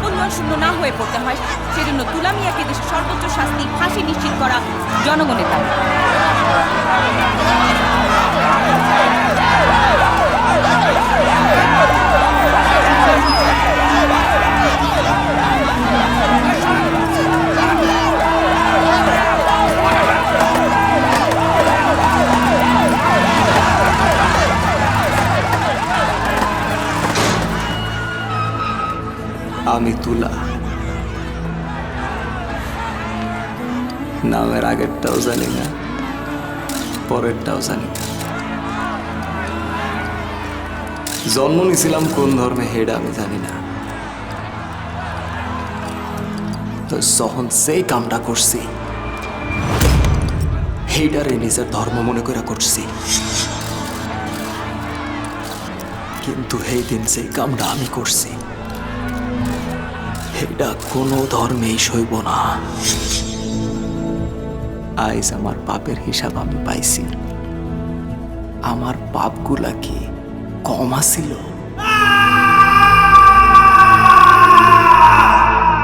সাবল্যন শূন্য না হয়ে পড়তে হয়। সেজন্য তুলামিয়াকে দেশের সর্বোচ্চ শাস্তি, ফাঁসি নিশ্চিত করা জনগণের দাবি। আমি তুলা। নামের আগেরটাও জানি না, পরেরটাও জানি না। জন্ম নিয়েছিলাম কোন ধর্মে হেডা আমি জানি না। তো যখন সেই কামটা করছি, হেডারে নিজের ধর্ম মনে করে করছি। কিন্তু এই দিন সেই কামটা আমি করছি। এটা কোনো ধর্মেই সইব না। আইজ আমার পাপের হিসাব আমি পাইছি। আমার পাপগুলা কি কম আসিল